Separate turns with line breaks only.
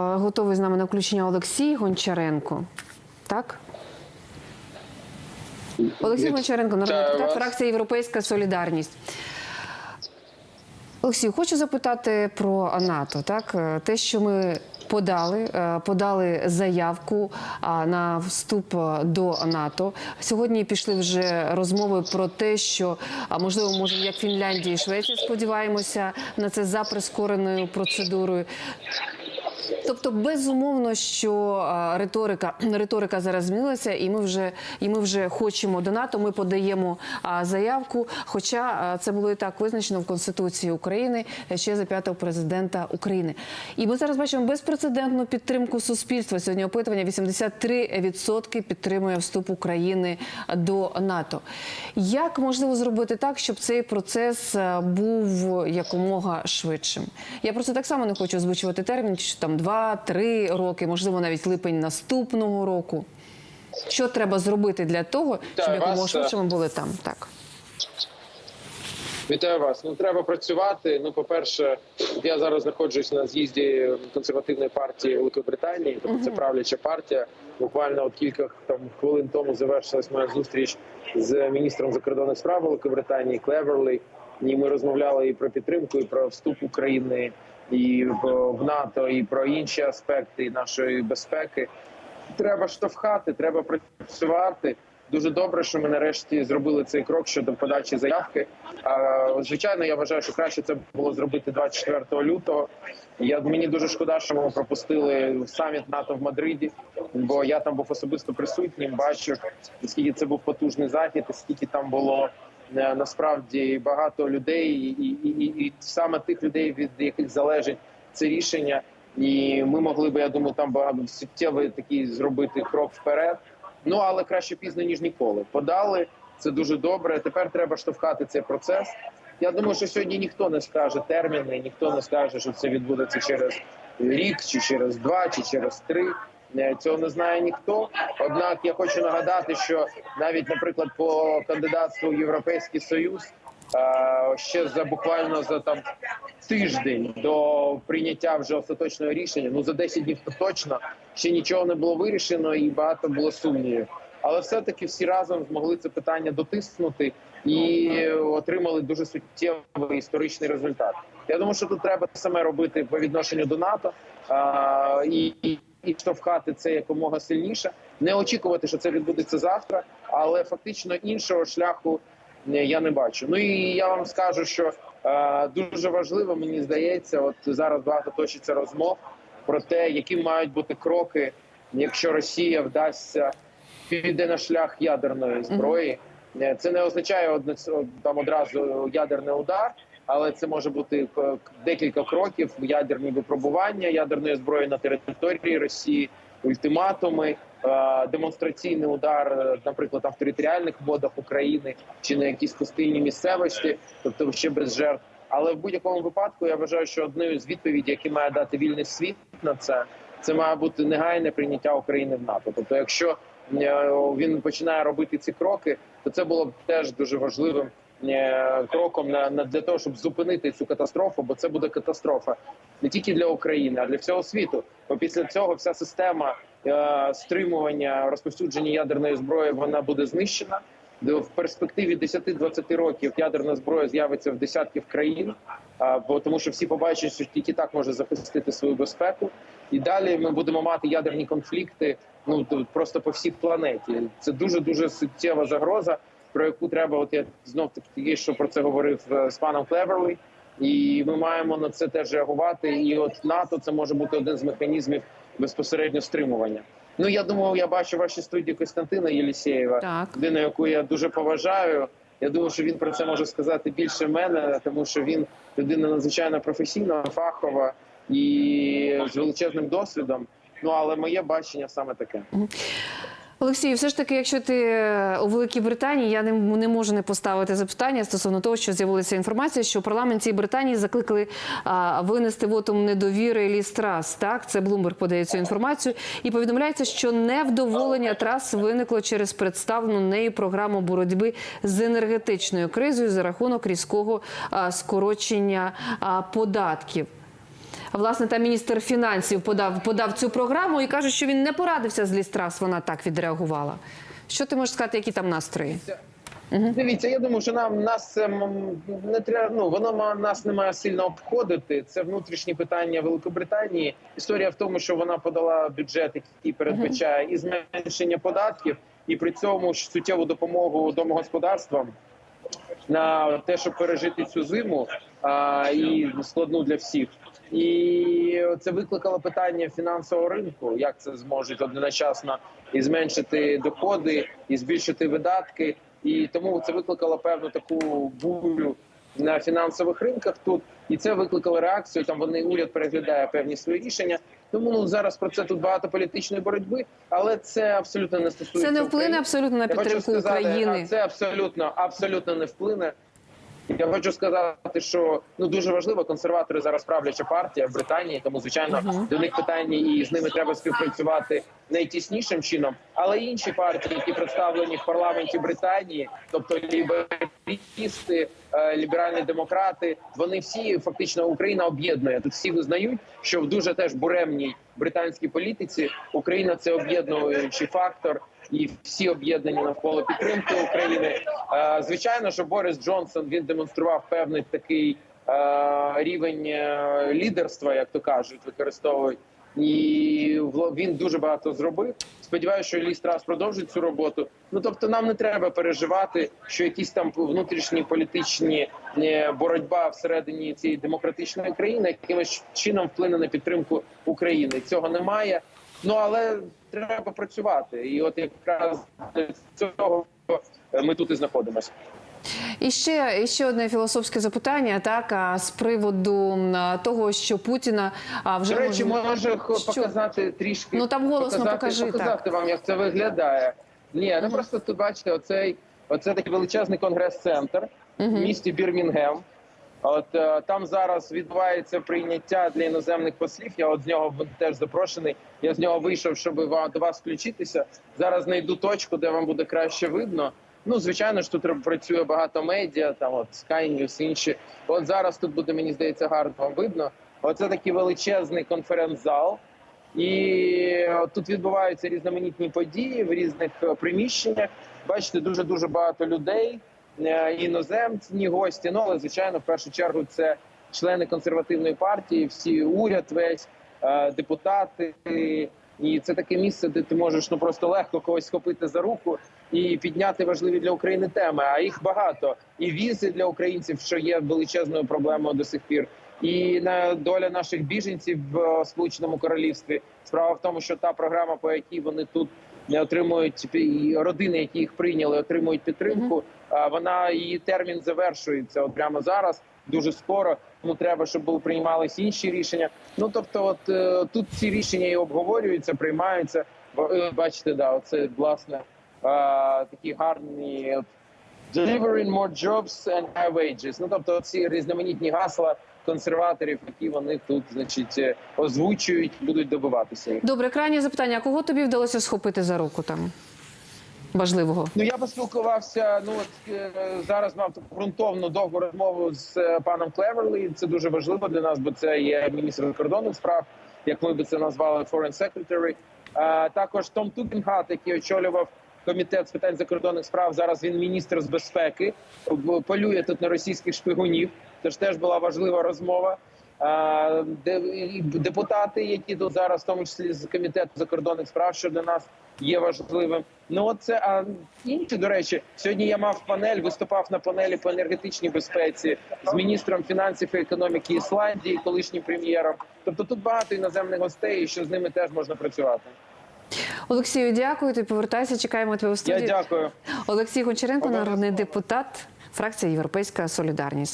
Готовий з нами на включення Олексій Гончаренко. Так? Олексій Гончаренко, народний депутат, фракція Європейська Солідарність. Олексій, хочу запитати про НАТО. Так, Е, те, що ми подали, е, подали заявку на вступ е, до НАТО. Сьогодні пішли вже розмови про те, що можливо, може, як Фінляндія і Швеція, сподіваємося на це за прискореною процедурою. Тобто, безумовно, що риторика риторика зараз змінилася, і ми вже і ми вже хочемо до НАТО. Ми подаємо заявку. Хоча це було і так визначено в Конституції України ще за п'ятого президента України. І ми зараз бачимо безпрецедентну підтримку суспільства. Сьогодні опитування 83% підтримує вступ України до НАТО. Як можливо зробити так, щоб цей процес був якомога швидшим? Я просто так само не хочу озвучувати термін, що там 2-3 роки, можливо, навіть липень наступного року. Що треба зробити для того, щоб якомога швидше ми були там? Так.
Вітаю вас. Ну треба працювати. Ну, по-перше, я зараз знаходжусь на з'їзді консервативної партії Великобританії. Тобто це правляча партія. Буквально от кілька там хвилин тому завершилась моя зустріч з міністром закордонних справ Великобританії Клеверлі. І ми розмовляли і про підтримку, і про вступ України і в НАТО, і про інші аспекти нашої безпеки. Треба штовхати, треба працювати. Дуже добре, що ми нарешті зробили цей крок щодо подачі заявки. Звичайно, я вважаю, що краще це було зробити 24 лютого. Я мені дуже шкода, що ми пропустили саміт НАТО в Мадриді, бо я там був особисто присутнім. Бачу, скільки це був потужний захід, і скільки там було насправді багато людей, і, і, і, і саме тих людей, від яких залежить це рішення. І ми могли би, я думаю, там багато суттєвий такий зробити крок вперед. Ну але краще пізно ніж ніколи. Подали це дуже добре. Тепер треба штовхати цей процес. Я думаю, що сьогодні ніхто не скаже терміни, ніхто не скаже, що це відбудеться через рік, чи через два, чи через три. Е, Цього не знає ніхто. Однак я хочу нагадати, що навіть, наприклад, по кандидатству в Європейський Союз е, ще за буквально за там тиждень до прийняття вже остаточного рішення. Ну за 10 днів то точно ще нічого не було вирішено, і багато було сумнівів. Але все-таки всі разом змогли це питання дотиснути і отримали дуже суттєвий історичний результат. Я думаю, що тут треба саме робити по відношенню до НАТО а, і, і, штовхати це якомога сильніше. Не очікувати, що це відбудеться завтра, але фактично іншого шляху е, я не бачу. Ну і я вам скажу, що е, дуже важливо, мені здається, от зараз багато точиться розмов про те, які мають бути кроки, якщо Росія вдасться піде на шлях ядерної зброї. Е, Це не означає одне там одразу ядерний удар, але це може бути декілька кроків: ядерні випробування ядерної зброї на території Росії, ультиматуми, е, демонстраційний удар, е, наприклад, в територіальних водах України чи на якісь пустинні місцевості, тобто ще без жертв. Але в будь-якому випадку я вважаю, що одною з відповідей, які має дати вільний світ на це, це має бути негайне прийняття України в НАТО. Тобто, якщо е, він починає робити ці кроки, то це було б теж дуже важливим кроком на, для того, щоб зупинити цю катастрофу, бо це буде катастрофа не тільки для України, а для всього світу. Бо після цього вся система е, стримування розповсюдження ядерної зброї вона буде знищена. В перспективі 10-20 років ядерна зброя з'явиться в десятків країн, бо тому, що всі побачать, що тільки так може захистити свою безпеку. І далі ми будемо мати ядерні конфлікти. Ну просто по всій планеті. Це дуже дуже суттєва загроза, про яку треба. От я знов таки що про це говорив е, з паном Клеверлі. І ми маємо на це теж реагувати. І от НАТО це може бути один з механізмів безпосередньо стримування. Ну я думаю, я бачу в вашій студії Костянтина Єлісєєва,
Так.
людина, яку я дуже поважаю. Я думаю, що він про це може сказати більше мене, тому що він людина надзвичайно професійна, фахова і з величезним досвідом. Ну але моє бачення саме таке.
Олексій, все ж таки, якщо ти е, у Великій Британії, я не, не можу не поставити запитання стосовно того, що з'явилася інформація, що в парламенті Британії закликали а, винести вотум недовіри Ліс Трас. Так, це Блумберг подає цю інформацію, і повідомляється, що невдоволення трас виникло через представлену нею програму боротьби з енергетичною кризою за рахунок різкого а, скорочення а, податків. Власне там міністр фінансів подав подав цю програму і каже, що він не порадився з Лістрас. Вона так відреагувала. Що ти можеш сказати, які там настрої?
Дивіться, я думаю, що нам нас не треба. Ну воно ма- нас не має сильно обходити. Це внутрішні питання Великобританії. Історія в тому, що вона подала бюджет, який передбачає і зменшення податків, і при цьому ж суттєву допомогу домогосподарствам на те, щоб пережити цю зиму а, і складну для всіх. І це викликало питання фінансового ринку, як це зможуть одночасно і зменшити доходи, і збільшити видатки. І тому це викликало певну таку бурю на фінансових ринках тут. І це викликало реакцію. Там вони уряд переглядає певні свої рішення. Тому ну зараз про це тут багато політичної боротьби, але це абсолютно не стосується
Це не вплине
України.
абсолютно на
Я хочу
підтримку
сказати,
України.
Це абсолютно абсолютно не вплине. Я хочу сказати, що ну дуже важливо, консерватори зараз правляча партія в Британії, тому звичайно до них питання і з ними треба співпрацювати найтіснішим чином. Але інші партії, які представлені в парламенті Британії, тобто лібералісти, е, ліберальні демократи, вони всі фактично Україна об'єднує. Тут всі визнають, що в дуже теж буремній британській політиці Україна це об'єднуючий фактор. І всі об'єднані навколо підтримки України. Е, Звичайно, що Борис Джонсон він демонстрував певний такий е, рівень лідерства, як то кажуть, використовують. І він дуже багато зробив. Сподіваюся, що Лі Страс продовжить цю роботу. Ну тобто, нам не треба переживати, що якісь там внутрішні політичні е, боротьба всередині цієї демократичної країни якимось чином вплине на підтримку України. Цього немає. Ну але треба працювати, і от якраз цього ми тут і знаходимося.
І ще, і ще одне філософське запитання, так а з приводу того, що Путіна вже
До речі,
можна-
може
Що?
показати трішки.
Ну, там голосно
показати,
покажи,
показати вам, як це виглядає. Ні, ну просто тут бачите, оцей оце такий величезний конгрес-центр в місті Бірмінгем. От е, там зараз відбувається прийняття для іноземних послів. Я от з нього теж запрошений. Я з нього вийшов, щоб ва- до вас включитися. Зараз знайду точку, де вам буде краще видно. Ну, звичайно ж, тут працює багато медіа, там от Sky News, інші. От зараз тут буде, мені здається, гарно вам видно. Оце такий величезний конференц-зал. І от тут відбуваються різноманітні події в різних е, приміщеннях. Бачите, дуже дуже багато людей, е, іноземні гості. Ну але звичайно, в першу чергу, це члени консервативної партії, всі уряд, весь е, депутати. І це таке місце, де ти можеш ну просто легко когось схопити за руку і підняти важливі для України теми. А їх багато. І візи для українців, що є величезною проблемою до сих пір. І на доля наших біженців в Сполученому Королівстві. Справа в тому, що та програма, по якій вони тут не отримують і родини, які їх прийняли, отримують підтримку. Вона її термін завершується от прямо зараз, дуже скоро. Ну треба, щоб були приймались інші рішення. Ну тобто, от е, тут ці рішення і обговорюються, приймаються. Е, Бачите, да, оце власне такі гарні Delivering more jobs and high wages. Ну тобто ці різноманітні гасла консерваторів, які вони тут, значить, озвучують, будуть добиватися.
Добре, крайнє запитання. Кого тобі вдалося схопити за руку там? Важливого.
Ну я поспілкувався. Ну от е, зараз мав таку ґрунтовну довгу розмову з е, паном Клеверлі. Це дуже важливо для нас, бо це є міністр закордонних справ, як ми би це назвали Foreign Secretary. А також Том Тукінгат, який очолював комітет з питань закордонних справ. Зараз він міністр з безпеки. Полює тут на російських шпигунів. Тож теж була важлива розмова. Депутати, які тут зараз, в тому числі з комітету закордонних справ, що для нас є важливим. Ну це а інші до речі, сьогодні я мав панель, виступав на панелі по енергетичній безпеці з міністром фінансів і економіки Ісландії, колишнім прем'єром. Тобто тут багато іноземних гостей, і що з ними теж можна працювати.
Олексію, дякую. Ти повертайся. Чекаємо тебе у
Я дякую.
Олексій Гончаренко, народний депутат, фракція Європейська Солідарність.